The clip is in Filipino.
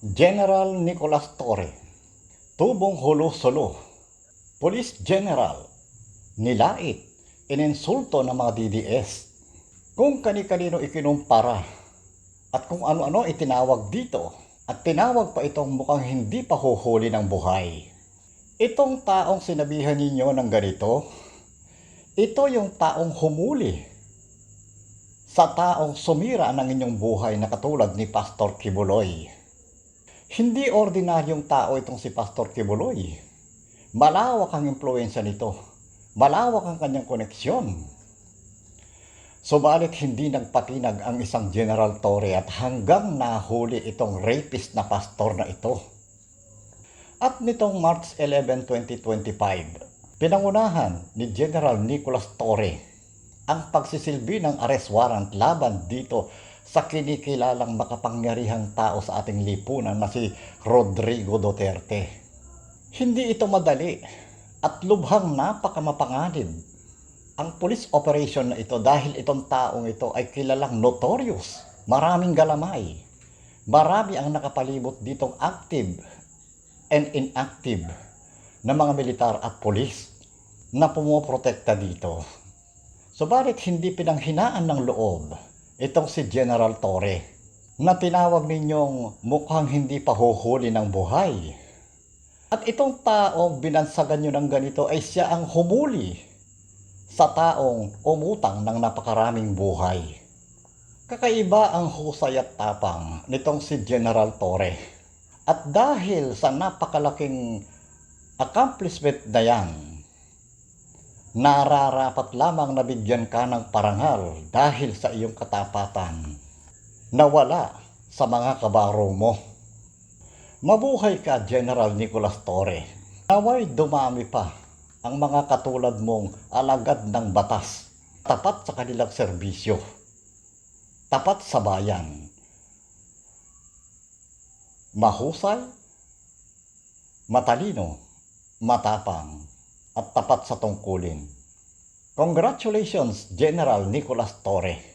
General Nicolas Torre, tubong hulo-solo, Police General, nilait, ininsulto ng mga DDS, kung kani-kanino ikinumpara, at kung ano-ano itinawag dito, at tinawag pa itong mukhang hindi pa huhuli ng buhay. Itong taong sinabihan ninyo ng ganito, ito yung taong humuli sa taong sumira ng inyong buhay na katulad ni Pastor Kibuloy. Hindi ordinaryong tao itong si Pastor Kibuloy. Malawak ang impluensya nito. Malawak ang kanyang koneksyon. Subalit hindi nagpatinag ang isang General Torre at hanggang nahuli itong rapist na pastor na ito. At nitong March 11, 2025, pinangunahan ni General Nicolas Torre ang pagsisilbi ng arrest warrant laban dito sa kinikilalang makapangyarihang tao sa ating lipunan na si Rodrigo Duterte. Hindi ito madali at lubhang napakamapanganib ang police operation na ito dahil itong taong ito ay kilalang notorious. Maraming galamay. Marami ang nakapalibot ditong active and inactive na mga militar at polis na pumoprotekta dito. Subalit hindi pinanghinaan ng loob itong si General Torre na tinawag ninyong mukhang hindi pa huhuli ng buhay. At itong taong binansagan nyo ng ganito ay siya ang humuli sa taong umutang ng napakaraming buhay. Kakaiba ang husay at tapang nitong si General Torre. At dahil sa napakalaking accomplishment na yan, nararapat lamang nabigyan ka ng parangal dahil sa iyong katapatan. Nawala sa mga kabaro mo. Mabuhay ka, General Nicolas Torre. Naway dumami pa ang mga katulad mong alagad ng batas, tapat sa kanilang serbisyo, tapat sa bayan, mahusay, matalino, matapang, at tapat sa tungkulin. Congratulations, General Nicolas Torre.